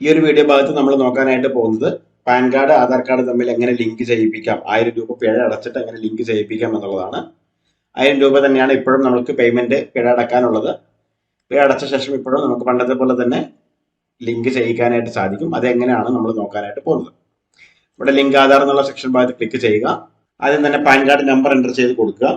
ഈ ഒരു വീഡിയോ ഭാഗത്ത് നമ്മൾ നോക്കാനായിട്ട് പോകുന്നത് പാൻ കാർഡ് ആധാർ കാർഡ് തമ്മിൽ എങ്ങനെ ലിങ്ക് ചെയ്യിപ്പിക്കാം? ആയിരം രൂപ പിഴ അടച്ചിട്ട് എങ്ങനെ ലിങ്ക് ചെയ്യിപ്പിക്കാം എന്നുള്ളതാണ്. ആയിരം രൂപ തന്നെയാണ് ഇപ്പോഴും നമുക്ക് പേയ്മെന്റ് പിഴ അടക്കാനുള്ളത്. പിഴ അടച്ച ശേഷം ഇപ്പോഴും നമുക്ക് പണ്ടത്തെ പോലെ തന്നെ ലിങ്ക് ചെയ്യിക്കാനായിട്ട് സാധിക്കും. അതെങ്ങനെയാണ് നമ്മൾ നോക്കാനായിട്ട് പോകുന്നത്? ഇവിടെ ലിങ്ക് ആധാർ എന്നുള്ള സെക്ഷൻ ഭാഗത്ത് ക്ലിക്ക് ചെയ്യുക. ആദ്യം തന്നെ പാൻ കാർഡ് നമ്പർ എന്റർ ചെയ്ത് കൊടുക്കുക.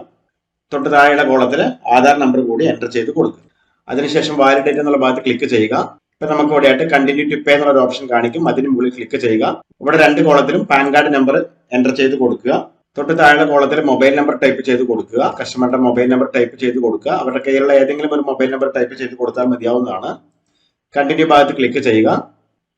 തൊട്ട് താഴെയുള്ള കോളത്തിൽ ആധാർ നമ്പർ കൂടി എന്റർ ചെയ്ത് കൊടുക്കുക. അതിനുശേഷം വാലിഡേറ്റ് എന്നുള്ള ഭാഗത്ത് ക്ലിക്ക് ചെയ്യുക. ഇപ്പൊ നമുക്ക് ഇവിടെ ആയിട്ട് കണ്ടിന്യൂ ടു പേ എന്നുള്ള ഒരു ഓപ്ഷൻ കാണിക്കും. അതിന് മുകളിൽ ക്ലിക്ക് ചെയ്യുക. ഇവിടെ രണ്ട് കോളത്തിലും പാൻ കാർഡ് നമ്പർ എന്റർ ചെയ്ത് കൊടുക്കുക. തൊട്ട് താഴെ കോളത്തിൽ മൊബൈൽ നമ്പർ ടൈപ്പ് ചെയ്ത് കൊടുക്കുക. കസ്റ്റമറുടെ മൊബൈൽ നമ്പർ ടൈപ്പ് ചെയ്ത് കൊടുക്കുക. അവരുടെ കയ്യിലുള്ള ഏതെങ്കിലും ഒരു മൊബൈൽ നമ്പർ ടൈപ്പ് ചെയ്ത് കൊടുത്താൽ മതിയാവുന്നതാണ്. കണ്ടിന്യൂ ഭാഗത്ത് ക്ലിക്ക് ചെയ്യുക.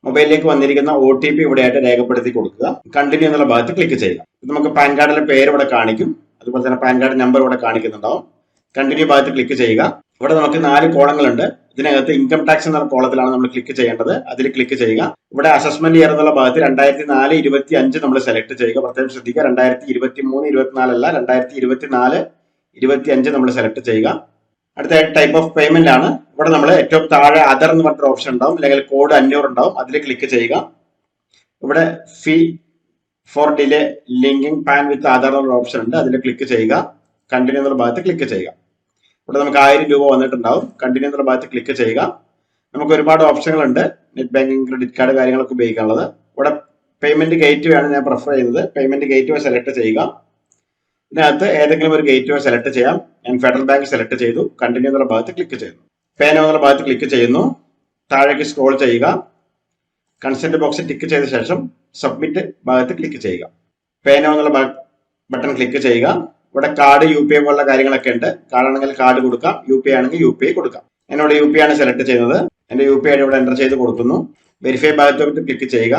മൊബൈലിലേക്ക് വന്നിരിക്കുന്ന ഒ ടി പി ഇവിടെയായിട്ട് രേഖപ്പെടുത്തി കൊടുക്കുക. കണ്ടിന്യൂ എന്നുള്ള ഭാഗത്ത് ക്ലിക്ക് ചെയ്യുക. നമുക്ക് പാൻ കാർഡിലെ പേര് ഇവിടെ കാണിക്കും. അതുപോലെ തന്നെ പാൻ കാർഡ് നമ്പർ ഇവിടെ കാണിക്കുന്നുണ്ടാവും. കണ്ടിന്യൂ ഭാഗത്ത് ക്ലിക്ക് ചെയ്യുക. ഇവിടെ നമുക്ക് നാല് കോളങ്ങളുണ്ട്. ഇതിനകത്ത് ഇൻകം ടാക്സ് എന്ന കോളത്തിലാണ് നമ്മൾ ക്ലിക്ക് ചെയ്യേണ്ടത്. അതിൽ ക്ലിക്ക് ചെയ്യുക. ഇവിടെ അസസ്മെന്റ് ഇയർ എന്നുള്ള ഭാഗത്ത് രണ്ടായിരത്തി നാല് ഇരുപത്തി അഞ്ച് നമ്മൾ സെലക്ട് ചെയ്യുക. പ്രത്യേകം ശ്രദ്ധിക്കുക. രണ്ടായിരത്തി ഇരുപത്തി മൂന്ന് ഇരുപത്തിനാലല്ല. രണ്ടായിരത്തി ഇരുപത്തി നാല് ഇരുപത്തി അഞ്ച് നമ്മൾ സെലക്ട് ചെയ്യുക. അടുത്ത ടൈപ്പ് ഓഫ് പേയ്മെന്റ് ആണ്. ഇവിടെ നമ്മൾ ഏറ്റവും താഴെ അതർ എന്ന് പറഞ്ഞൊരു ഓപ്ഷൻ ഉണ്ടാവും. അല്ലെങ്കിൽ കോഡ് അഞ്ഞൂറ് ഉണ്ടാവും. അതിൽ ക്ലിക്ക് ചെയ്യുക. ഇവിടെ fee for delay linking PAN with Aadhaar എന്നുള്ള ഓപ്ഷൻ ഉണ്ട്. അതിൽ ക്ലിക്ക് ചെയ്യുക. കണ്ടിന്യൂ എന്നുള്ള ഭാഗത്ത് ക്ലിക്ക് ചെയ്യുക. ഇവിടെ നമുക്ക് ആയിരം രൂപ വന്നിട്ടുണ്ടാവും. കണ്ടിന്യൂ എന്നുള്ള ഭാഗത്ത് ക്ലിക്ക് ചെയ്യുക. നമുക്ക് ഒരുപാട് ഓപ്ഷനുകൾ ഉണ്ട് നെറ്റ് ബാങ്കിങ് ക്രെഡിറ്റ് കാർഡ് കാര്യങ്ങളൊക്കെ ഉപയോഗിക്കാനുള്ളത്. ഇവിടെ പേയ്മെന്റ് ഗേറ്റ് വേ ആണ് ഞാൻ പ്രിഫർ ചെയ്യുന്നത്. പേയ്മെന്റ് ഗേറ്റ് വേ സെലക്ട് ചെയ്യുക. ഇതിനകത്ത് ഏതെങ്കിലും ഒരു ഗേറ്റ് വേ സെലക്ട് ചെയ്യാം. ഞാൻ ഫെഡറൽ ബാങ്ക് സെലക്ട് ചെയ്തു. കണ്ടിന്യൂ എന്നുള്ള ഭാഗത്ത് ക്ലിക്ക് ചെയ്യുന്നു. പേനോ എന്നുള്ള ഭാഗത്ത് ക്ലിക്ക് ചെയ്യുന്നു. താഴേക്ക് സ്ക്രോൾ ചെയ്യുക. കൺസെന്റ് ബോക്സ് ടിക്ക് ചെയ്ത ശേഷം സബ്മിറ്റ് ഭാഗത്ത് ക്ലിക്ക് ചെയ്യുക. പേനോ എന്നുള്ള ബട്ടൺ ക്ലിക്ക് ചെയ്യുക. ഇവിടെ കാർഡ് യു പി ഐ പോലുള്ള കാര്യങ്ങളൊക്കെ ഉണ്ട്. കാർഡ് ആണെങ്കിൽ കാർഡ് കൊടുക്കാം. യു പി ഐ ആണെങ്കിൽ യു പി ഐ കൊടുക്കാം. എന്നോട് യു പി ആണ് സെലക്ട് ചെയ്യുന്നത്. എന്റെ യു പി ഐ ഇവിടെ എന്റർ ചെയ്ത് കൊടുക്കുന്നു. വെരിഫൈ ഭാഗത്ത് ഭാഗത്തോട്ട് ക്ലിക്ക് ചെയ്യുക.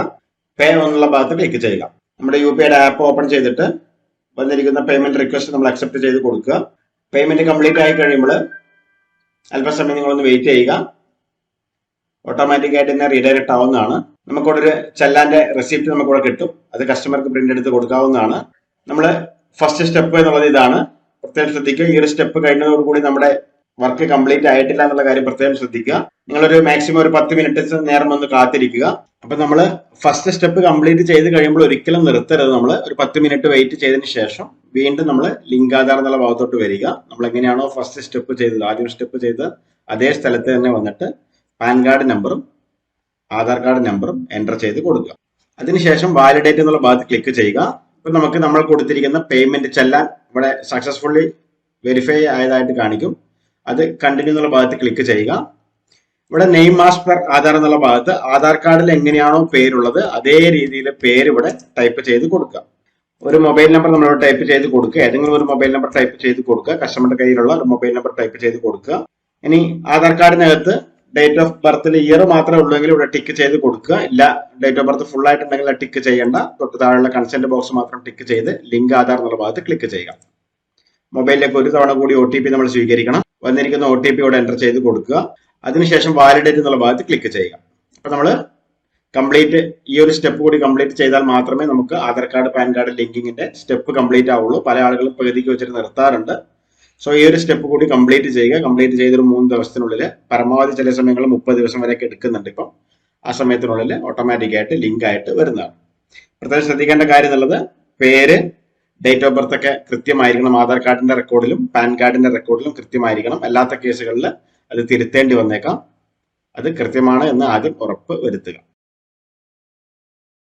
പേ എന്നുള്ള ഭാഗത്ത് ക്ലിക്ക് ചെയ്യുക. നമ്മുടെ യു പി ഐയുടെ ആപ്പ് ഓപ്പൺ ചെയ്തിട്ട് വന്നിരിക്കുന്ന പേയ്മെന്റ് റിക്വസ്റ്റ് നമ്മൾ അക്സെപ്റ്റ് ചെയ്ത് കൊടുക്കുക. പേയ്മെന്റ് കംപ്ലീറ്റ് ആയി കഴിയുമ്പോൾ അല്പസമയം നിങ്ങളൊന്ന് വെയിറ്റ് ചെയ്യുക. ഓട്ടോമാറ്റിക് ആയിട്ട് തന്നെ റീഡയറക്ട് ആവുന്നതാണ്. നമുക്കിവിടെ ഒരു ചെല്ലാന്റെ റെസിപ്റ്റ് നമുക്കിവിടെ കിട്ടും. അത് കസ്റ്റമർക്ക് പ്രിന്റ് എടുത്ത് കൊടുക്കാവുന്നതാണ്. നമ്മൾ ഫസ്റ്റ് സ്റ്റെപ്പ് എന്നുള്ളത് ഇതാണ്. പ്രത്യേകം ശ്രദ്ധിക്കുക. ഈ ഒരു സ്റ്റെപ്പ് കഴിഞ്ഞതോടുകൂടി നമ്മുടെ വർക്ക് കംപ്ലീറ്റ് ആയിട്ടില്ല എന്നുള്ള കാര്യം പ്രത്യേകം ശ്രദ്ധിക്കുക. നിങ്ങളൊരു മാക്സിമം ഒരു പത്ത് മിനിറ്റ് നേരം വന്ന് കാത്തിരിക്കുക. അപ്പൊ നമ്മൾ ഫസ്റ്റ് സ്റ്റെപ്പ് കംപ്ലീറ്റ് ചെയ്ത് കഴിയുമ്പോൾ ഒരിക്കലും നിർത്തരുത് നമ്മൾ ഒരു പത്ത് മിനിറ്റ് വെയിറ്റ് ചെയ്തതിന് ശേഷം വീണ്ടും നമ്മൾ ലിങ്ക് ആധാർ എന്നുള്ള ഭാഗത്തോട്ട് വരിക. നമ്മൾ എങ്ങനെയാണോ ഫസ്റ്റ് സ്റ്റെപ്പ് ചെയ്തത് ആദ്യം സ്റ്റെപ്പ് ചെയ്ത് അതേ സ്ഥലത്ത് തന്നെ വന്നിട്ട് പാൻ കാർഡ് നമ്പറും ആധാർ കാർഡ് നമ്പറും എന്റർ ചെയ്ത് കൊടുക്കുക. അതിനുശേഷം വാലിഡേറ്റ് എന്നുള്ള ഭാഗത്ത് ക്ലിക്ക് ചെയ്യുക. ഇപ്പൊ നമുക്ക് നമ്മൾ കൊടുത്തിരിക്കുന്ന പേയ്മെന്റ് ചെല്ലാൻ ഇവിടെ സക്സസ്ഫുള്ളി വെരിഫൈ ആയതായിട്ട് കാണിക്കും. അത് കണ്ടിന്യൂ എന്നുള്ള ഭാഗത്ത് ക്ലിക്ക് ചെയ്യുക. ഇവിടെ നെയിം മാസ് പെർ ആധാർ എന്നുള്ള ഭാഗത്ത് ആധാർ കാർഡിൽ എങ്ങനെയാണോ പേരുള്ളത് അതേ രീതിയിൽ പേര് ഇവിടെ ടൈപ്പ് ചെയ്ത് കൊടുക്കുക. ഒരു മൊബൈൽ നമ്പർ നമ്മൾ ടൈപ്പ് ചെയ്ത് കൊടുക്കുക. ഏതെങ്കിലും ഒരു മൊബൈൽ നമ്പർ ടൈപ്പ് ചെയ്ത് കൊടുക്കുക. കസ്റ്റമറുടെ കയ്യിലുള്ള ഒരു മൊബൈൽ നമ്പർ ടൈപ്പ് ചെയ്ത് കൊടുക്കുക. ഇനി ആധാർ കാർഡിനകത്ത് ഡേറ്റ് ഓഫ് ബർത്തിൽ ഇയർ മാത്രമേ ഉള്ളൂ ഇവിടെ ടിക്ക് ചെയ്ത് കൊടുക്കുക. ഇല്ല ഡേറ്റ് ഓഫ് ബർത്ത് ഫുൾ ആയിട്ടുണ്ടെങ്കിൽ ടിക്ക് ചെയ്യേണ്ട. തൊട്ട് താഴെയുള്ള കൺസെന്റ് ബോക്സ് മാത്രം ടിക്ക് ചെയ്ത് ലിങ്ക് ആധാർ എന്നുള്ള ഭാഗത്ത് ക്ലിക്ക് ചെയ്യുക. മൊബൈലിലേക്ക് ഒരു തവണ കൂടി ഒ നമ്മൾ സ്വീകരിക്കണം. വന്നിരിക്കുന്ന ഒ ടി പി ഇവിടെ എന്റർ ചെയ്ത് കൊടുക്കുക. അതിനുശേഷം വാലിഡേറ്റ് എന്നുള്ള ഭാഗത്ത് ക്ലിക്ക് ചെയ്യുക. അപ്പൊ നമ്മൾ കംപ്ലീറ്റ് ഈ ഒരു സ്റ്റെപ്പ് കൂടി കംപ്ലീറ്റ് ചെയ്താൽ മാത്രമേ നമുക്ക് ആധാർ കാർഡ് പാൻ കാർഡ് ലിങ്കിങ്ങിന്റെ സ്റ്റെപ്പ് കംപ്ലീറ്റ് ആവുള്ളൂ. പല ആളുകളും പകുതിക്ക് വെച്ചിട്ട് നിർത്താറുണ്ട്. സോ ഈ ഒരു സ്റ്റെപ്പ് കൂടി കംപ്ലീറ്റ് ചെയ്യുക. കംപ്ലീറ്റ് ചെയ്തൊരു മൂന്ന് ദിവസത്തിനുള്ളിൽ പരമാവധി ചില സമയങ്ങളിൽ മുപ്പത് ദിവസം വരെയൊക്കെ എടുക്കുന്നുണ്ട് ഇപ്പം. ആ സമയത്തിനുള്ളിൽ ഓട്ടോമാറ്റിക് ആയിട്ട് ലിങ്ക് ആയിട്ട് വരുന്നതാണ്. പ്രത്യേകം ശ്രദ്ധിക്കേണ്ട കാര്യം എന്നുള്ളത് പേര് ഡേറ്റ് ഓഫ് ബർത്ത് ഒക്കെ കൃത്യമായിരിക്കണം ആധാർ കാർഡിന്റെ റെക്കോർഡിലും പാൻ കാർഡിന്റെ റെക്കോർഡിലും കൃത്യമായിരിക്കണം. അല്ലാത്ത കേസുകളിൽ അത് തിരുത്തേണ്ടി വന്നേക്കാം. അത് കൃത്യമാണ് എന്ന് ആദ്യം ഉറപ്പ് വരുത്തുക.